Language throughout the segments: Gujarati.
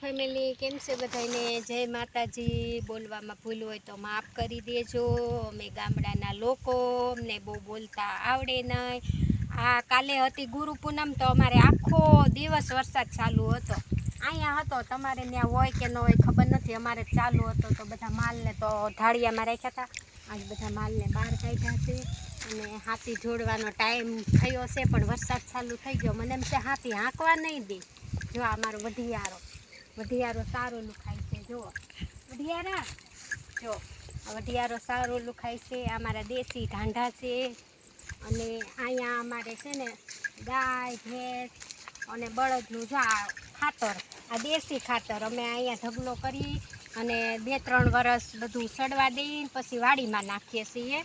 ફેમિલી કેમ છે બધાને જય માતાજી. બોલવામાં ભૂલ હોય તો માફ કરી દેજો. અમે ગામડાના લોકો, અમને બહુ બોલતા આવડે નહીં. આ કાલે હતી ગુરુ પૂનમ તો અમારે આખો દિવસ વરસાદ ચાલુ હતો. અહીંયા હતો, તમારે ત્યાં હોય કે ન હોય ખબર નથી. અમારે ચાલુ હતો તો બધા માલને તો ઢાળિયામાં રાખ્યા હતા. આજ બધા માલને બહાર કાઢ્યા છે. અને હાથી જોડવાનો ટાઈમ થયો છે, પણ વરસાદ ચાલુ થઈ ગયો. મને એમ છે, હાથી હાંકવા નહીં દે. જો આ મારો વઢિયારો. વઢિયારો સારો લુખાય છે, જુઓ. વઢિયારા? જો વઢિયારો સારો લુખાય છે અમારા દેશી ઢાંઢા છે. અને અહીંયા અમારે છે ને ગાય, ભેંસ અને બળદનું જો આ ખાતર, આ દેશી ખાતર અમે અહીંયા ઢગલો કરી અને બે ત્રણ વરસ બધું સડવા દઈને પછી વાડીમાં નાખીએ છીએ.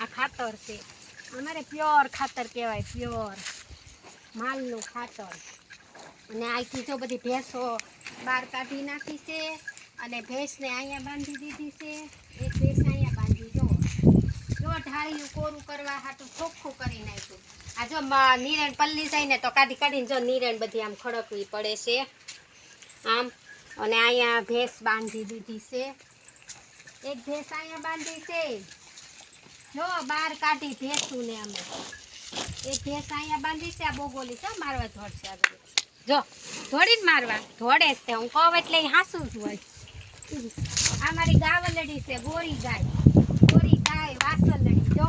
આ ખાતર છે. અમારે પ્યોર ખાતર કહેવાય, પ્યોર. માલનું ખાતર. અને અહીંથી જો બધી ભેંસો બહાર કાઢી નાખી છે અને ભેંસને અહીંયા બાંધી દીધી છે. એક ભેંસ અહીંયા બાંધી, જો. જો ઢાળ્યું કોરું કરવા હાટું ચોખ્ખું કરી નાખ્યું. આ જો નિરેણ પલ્લી જાય ને તો કાઢી કાઢીને જો નીરણ બધી આમ ખડકવી પડે છે. આમ, અને અહીંયા ભેંસ બાંધી દીધી છે. એક ભેંસ અહીંયા બાંધી છે. જો બહાર કાઢી ભેંસું ને અમે એક ભેંસ અહીંયા બાંધી છે, આ બોગોલી છે મારવા ધોડશે આ બધી. જો ધોડીને મારવા. ધોડે જ તે, હું કહું એટલે હાસુ જ હોય. આ મારી ગાવલડી છે, ગોરી ગાય. ગોરી ગાય, વાસલડી. જો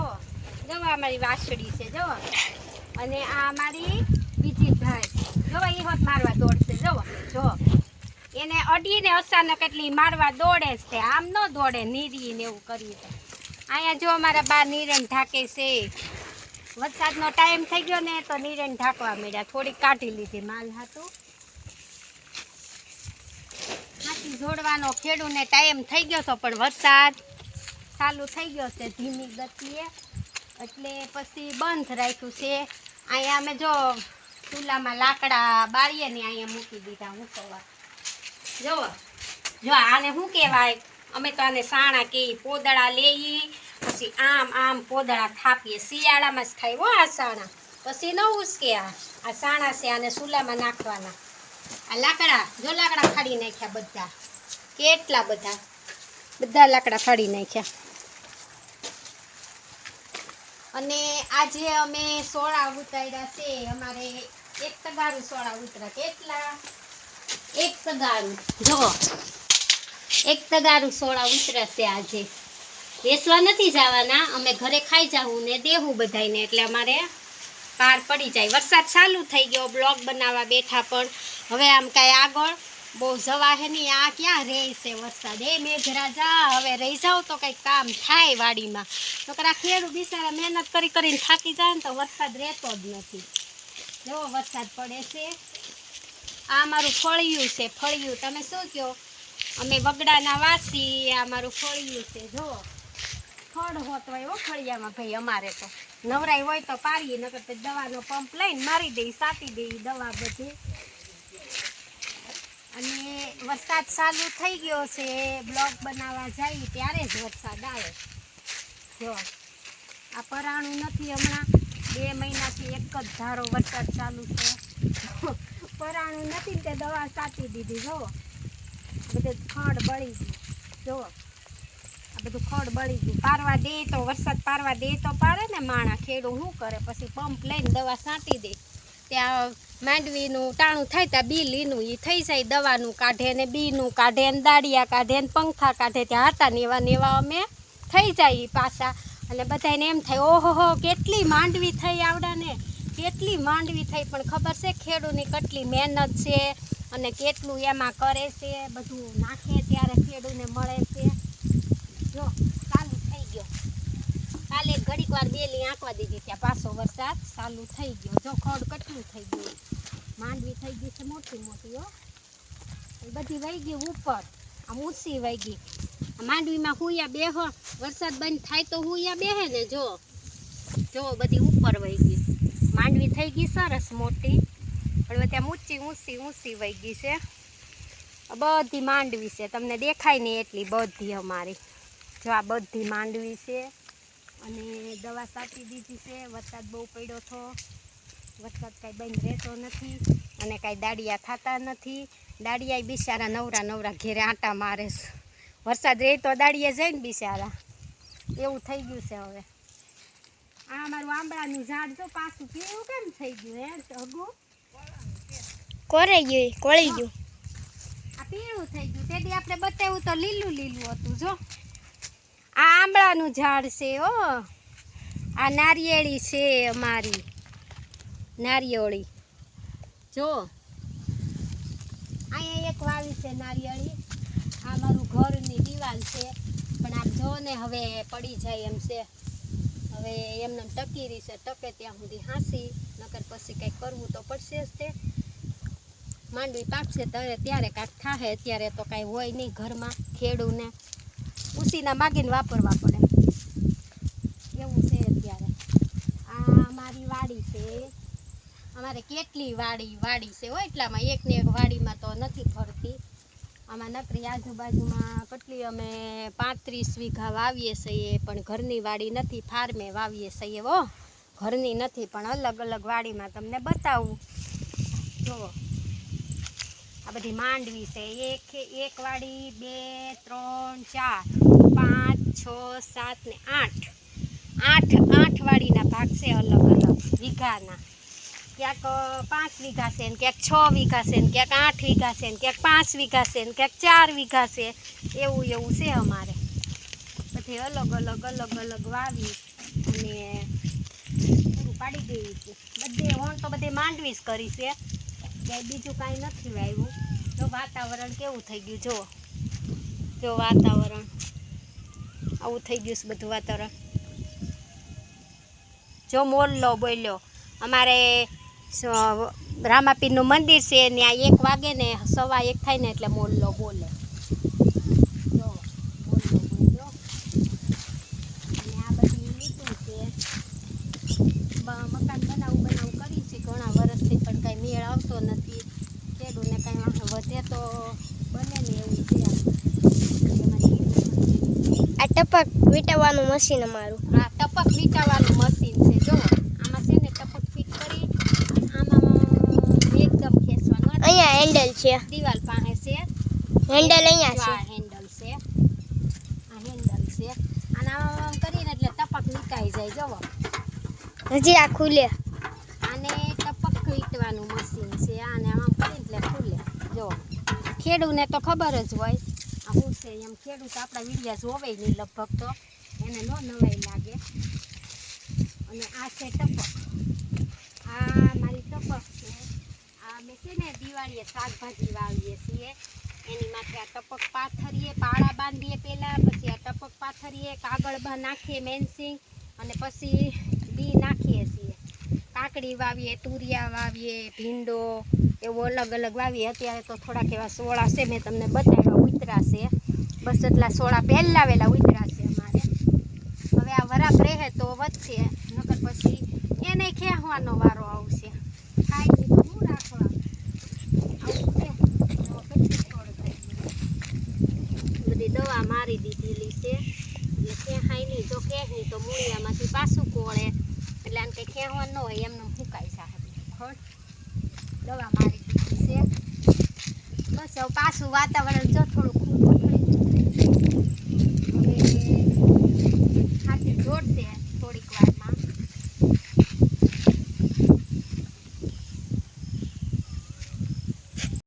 જો મારી વાસળી છે, જો. અને આ મારી બીજી ભાઈ. જો, એ હોત મારવા દોડશે, જો. જો. એને અડીને અચાનક એટલી મારવા દોડે જ તે. આમ ન દોડે, નીરીને એવું કરી અહીંયા જો અમારા બા નીરણ ઢાકે છે. વરસાદનો ટાઈમ થઈ ગયો ને તો નીરણ ઢાંકવા મળ્યા થોડીક કાઢી લીધી માલ હાતું હાથી જોડવાનો ખેડૂને ટાઈમ થઈ ગયો તો પણ વરસાદ ચાલુ થઈ ગયો છે ધીમી ગતિએ. એટલે પછી બંધ રાખ્યું છે. અહીંયા અમે જો ચૂલામાં લાકડા બાળીએ ને અહીંયા મૂકી દીધા મૂકવા જો જો આને શું કહેવાય? અમે તો આને સાણા કહીએ પોદળા લેઈ પછી આમ આમ પોદળા થાપીએ. શિયાળામાં જ થાય હો આ સાણા. પછી ન ઉસકે આ. સાણા છે, આને ચૂલામાં નાખવાના. આ લાકડા, જો લાકડા ફાડી નાખ્યા બધા. કેટલા બધા? બધા લાકડા ફાડી નાખ્યા. અને આજે અમે સોળા ઉતાર્યા છે. અમારે એક તગારું સોળા ઉતરા. કેટલા? એક તગારું. જો, એક તગારું સોળા ઉતરશે આજે. વેચવા નથી જવાના. અમે ઘરે ખાઈ જાવું ને દેવું બધાયને. એટલે અમારે પાર પડી જાય. વરસાદ ચાલુ થઈ ગયો. બ્લોગ બનાવવા બેઠા પણ હવે આમ કાંઈ આગળ બહુ જવા હે નહીં. આ ક્યાં રહે છે વરસાદ? એ મેઘરાજા, હવે રહી જાઓ તો કંઈક કામ થાય વાડીમાં. નકર આ ખેડૂત બિચારા મહેનત કરી કરીને થાકી જાય ને તો વરસાદ રહેતો જ નથી. જો વરસાદ પડે છે. આ મારું ફળિયું છે. ફળિયું તમે શું કહો? અમે વગડાના વાસી. આ મારું ફળિયું છે. જો. ફળ હોત હોય હો ફળિયામાં ભાઈ અમારે તો. નવરાઈ હોય તો પાડીએ, નકર તો દવાનો પંપ લઈને મારી દઈ સાટી દઈ દવા બધી. અને વરસાદ ચાલુ થઈ ગયો છે બ્લોગ બનાવવા જાય ત્યારે જ વરસાદ આવે. જો, આ પરાણું નથી હમણાં, બે મહિનાથી એક જ ધારો વરસાદ ચાલુ છે. પરાણું નથી ને તે દવા સાટી દીધી, જો. બધું ખડ બળી ગયું. જો. બધું ખડ બળી ગયું. પારવા દે તો, વરસાદ પારવા દે તો પારે ને માણા ખેડૂ શું કરે? પછી પંપ લઈને દવા છાંટી દે. ત્યાં માંડવીનું ટાણું થાય ત્યાં બી લીનું એ થઈ જાય દવાનું કાઢે ને બીનું કાઢે ને દાળિયા કાઢે ને પંખા કાઢે ત્યાં હતા ને એવા ને એવા અમે થઈ જાય પાછા. અને બધાને એમ થાય, ઓહો કેટલી માંડવી થઈ આવડાને કેટલી માંડવી થઈ? પણ ખબર છે ખેડૂની કેટલી મહેનત છે અને કેટલું એમાં કરે છે, બધું નાખે ત્યારે ખેડૂને મળે છે. જો ચાલુ થઈ ગયો. કાલે ઘડીક વાર બેલી આંકવા દીધી ત્યાં પાછો વરસાદ ચાલુ થઈ ગયો. જો, ખડ કેટલું થઈ ગયું. માંડવી થઈ ગઈ છે મોટી મોટી, હો. બધી વહી ગઈ ઉપર. આમ ઊંચી વહી ગઈ. માંડવીમાં હુયા બેહો વરસાદ બંધ થાય તો હુયા બેહે ને, જો. જો, બધી ઉપર વહી ગઈ. માંડવી થઈ ગઈ સરસ મોટી. પણ ત્યાં ઊંચી ઊંચી ઊંચી વહી ગઈ છે. બધી માંડવી છે. તમને દેખાય નહીં એટલી બધી અમારી. જો આ બધી માંડવી છે અને દવા સાચી દીધી છે. વરસાદ બહુ પડ્યો હતો. વરસાદ કાંઈ બંધ રહેતો નથી અને કાંઈ દાડિયા થતા નથી. દાડિયા બિચારા નવરા નવરા ઘેરે આંટા મારે વરસાદ રહે તો દાડિયા જાય ને બિચારા. એવું થઈ ગયું છે હવે. આ મારું આંબળાનું ઝાડ તો પાછું કેવું કેમ થઈ ગયું હે? અગુ. કોરાઈ ગયું કોળી ગયું. આ પીળું થઈ ગયું. તેથી આપણે બતાવ્યું તો લીલું લીલું હતું જો. આ આંબળાનું ઝાડ છે, હો. આ નારિયેળી છે અમારી. નારિયેળી. જો. અહીંયા એક વાવી છે નારિયેળી. આ મારું ઘરની દિવાલ છે. પણ આપ જો ને હવે પડી જાય એમ છે. હવે એમને ટકી રહી છે, ટકે ત્યાં સુધી હાંસી. નકર પછી કંઈક કરવું તો પડશે જ તે. માંડવી પાકશે, ત્યારે ત્યારે કાંઈક થાહે. અત્યારે તો કાંઈ હોય નહીં ઘરમાં ખેડૂને. ઉસીના માગીને વાપરવા પડે. એવું છે અત્યારે. આ મારી વાડી છે. અમારે કેટલી વાડી વાડી છે હો, એટલામાં એક ને એક વાડીમાં તો નથી ફરતી. આમાં નકરી આજુબાજુમાં કેટલી અમે પાંત્રીસ વીઘા વાવીએ છીએ, પણ ઘરની વાડી નથી, ફાર્મે વાવીએ છીએ હો. ઘરની નથી, પણ અલગ અલગ વાડીમાં તમને બતાવું. જુઓ. આ બધી માંડવી છે. એક એક વાળી, બે, ત્રણ, ચાર, પાંચ, છ, સાત ને આઠ. આઠ આઠ વાળીના ભાગ છે અલગ અલગ વીઘાના. ક્યાંક પાંચ વીઘા છે ને ક્યાંક છ વીઘા છે ને ક્યાંક આઠ વીઘા છે ને ક્યાંક પાંચ વીઘા છે ને ક્યાંક ચાર વીઘા છે. એવું એવું છે અમારે. બધી અલગ અલગ અલગ અલગ વાવી અને પૂરું પાડી દેવી છે. બધે, હું તો બધે માંડવી જ કરી છે. બીજું કાંઈ નથી વાવ્યું તો વાતાવરણ કેવું થઈ ગયું જો જો વાતાવરણ. આવું થઈ ગયું છે બધું વાતાવરણ. જો મોરલો બોલ્યો, અમારે રામાપીરનું મંદિર છે ત્યાં એક વાગે ને સવા એક થાય ને એટલે મોરલો બોલે જો મોરલો બોલ્યો અને આ બધી લીધું છે બ- મકાન બનાવું બનાવું કરી છે ઘણા વર્ષથી પણ કાંઈ મેળ આવતો નથી ખેડૂને કાંઈ વધે તો બને ને એવું છે એમાં આ ટપક વીંટાવવાનું મશીન અમારું. આ ટપક વીંટાવવાનું મશીન છે જો. આમાં છે ને ટપક ફિટ કરી આમાં એકદમ ખેંચવાનું. અહીંયા હેન્ડલ છે. દિવાલ પાસે છે. હેન્ડલ અહીંયા અહીંયા આ હેન્ડલ છે. આ હેન્ડલ છે. અને આમાં આમ કરીને એટલે ટપક નીકાઈ જાય જવો. હજી આ ખુલે. આને ટપક વીંટવાનું મશીન છે. આને આમ કરીને એટલે ખુલે જો ખેડૂને તો ખબર જ હોય. છે. એમ ખેડૂત આપણા વીડિયા જોવે નહીં લગભગ તો. એને ન નવાઈ લાગે. અને આ છે ટપક. આ મારી ટપક છે. આ મેં છે ને દિવાળીએ શાકભાજી વાવીએ છીએ. એની માથે આ ટપક પાથરીએ, પાળા બાંધીએ પહેલાં, પછી આ ટપક પાથરીએ કાગળ બા નાખીએ મેન્સિંગ અને પછી બી નાખીએ છીએ. કાકડી વાવીએ, તુરિયા વાવીએ, ભીંડો, એવું અલગ અલગ વાવીએ. અત્યારે તો થોડાક એવા સોળા છે, મેં તમને બતાવ્યા, ઉતરા છે. બસ એટલા સોળા પહેલાં વહેલા ઉતરા છે અમારે. હવે આ વરાપ રહે તો વધશે. નકર પછી એને ખેંચવાનો વારો આવશે. ખાઈ હું રાખવા. બધી દવા મારી દીધેલી છે. એટલે ખેહાય નહીં જો ખેંચી તો મૂળિયામાંથી પાછું કોળે. એટલે આમ કંઈ ખેંચવાનું ન હોય એમને ફૂંકાય સાહેબ ખોટ દવા મારી દીધી છે. બસ પાછું વાતાવરણ જો થોડુંક